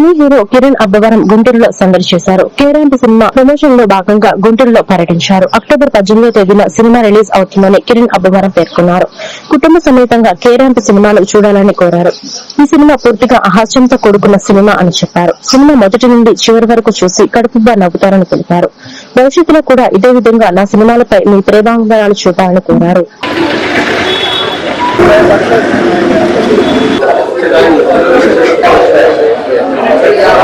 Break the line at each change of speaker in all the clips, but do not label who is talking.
Cine hero Kiran Abbavaram గుంటూరులో సందడి చేశారు. కేరాంటి సినిమా ప్రమోషన్లో భాగంగా గుంటూరులో పర్యటించారు. అక్టోబర్ పద్దెనిమిదో తేదీన సినిమా రిలీజ్ అవుతుందని కిరణ్ అబ్బవరం పేర్కొన్నారు. కుటుంబ సమేతంగా కేరాంటి సినిమాలు చూడాలని కోరారు. ఈ సినిమా పూర్తిగా హాస్యంతో కూడుకున్న సినిమా అని చెప్పారు. సినిమా మొదటి నుండి చివరి వరకు చూసి కడుపుబ్బా నవ్వుతారని తెలిపారు. భవిష్యత్తులో కూడా ఇదే విధంగా నా సినిమాలపై మీ ప్రేమాభిమానాలు చూపాలని కోరారు.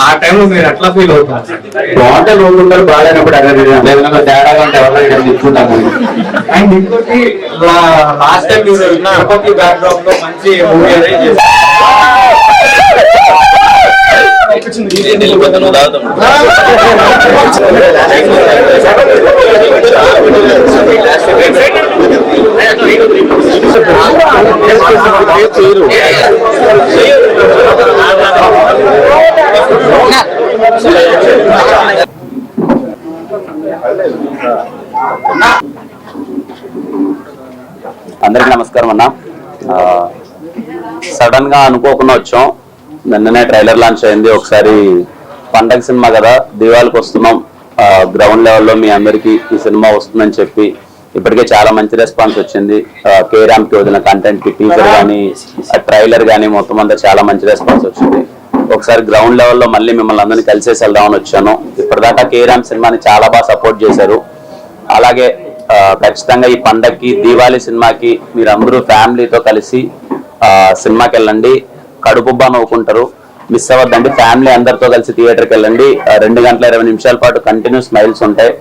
ఆ టైంలో మీరు ఎట్లా ఫీల్ అవుతారు బాగుంటే రోజు ఉంటారు బాగాలేనప్పుడు అదే లేదన్నా తేడాగా ఉంటే ఎవరో ఇక్కడ తీసుకుంటాము అండ్ ఇంకోటి లాస్ట్ టైం మీరు తిరుపతి బ్యాక్గ్రౌండ్లో మంచి మూవీ అరేంజ్ చేశారు
అందరికి నమస్కారం అన్న. సడన్గా అనుకోకుండా వచ్చాం. నిన్ననే ట్రైలర్ లాంచ్ అయింది. ఒకసారి పండగ సినిమా కదా దివాళికి వస్తున్నాం. గ్రౌండ్ లెవెల్లో మీ అందరికి ఈ సినిమా వస్తుందని చెప్పి ఇప్పటికే చాలా మంచి రెస్పాన్స్ వచ్చింది. కే కి వదిలిన కంటెంట్కి టీచర్ కానీ ట్రైలర్ కానీ మొత్తం అంతా చాలా మంచి రెస్పాన్స్ వచ్చింది. ఒకసారి గ్రౌండ్ లెవెల్లో మళ్ళీ మిమ్మల్ని అందరినీ కలిసేసి వెళ్దామని వచ్చాను. ఇప్పటిదాకా కేరామ్ సినిమాని చాలా బాగా సపోర్ట్ చేశారు. అలాగే ఖచ్చితంగా ఈ పండక్కి దీవాళీ సినిమాకి మీరందరూ ఫ్యామిలీతో కలిసి సినిమాకి వెళ్ళండి. కడుపుబ్బా నవ్వుకుంటారు. మిస్ అవ్వద్దండి. ఫ్యామిలీ అందరితో కలిసి థియేటర్కి వెళ్ళండి. రెండు గంటల ఇరవై నిమిషాల పాటు కంటిన్యూ స్మైల్స్ ఉంటాయి.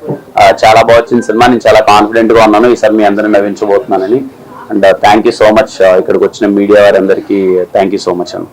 చాలా బాగా వచ్చిన సినిమా. నేను చాలా కాన్ఫిడెంట్గా ఉన్నాను. ఈసారి మీ అందరిని నవ్వించబోతున్నానని. And thank you so much ఇక్కడికి వచ్చిన మీడియా వారందరికీ థ్యాంక్ యూ సో మచ్ అన్న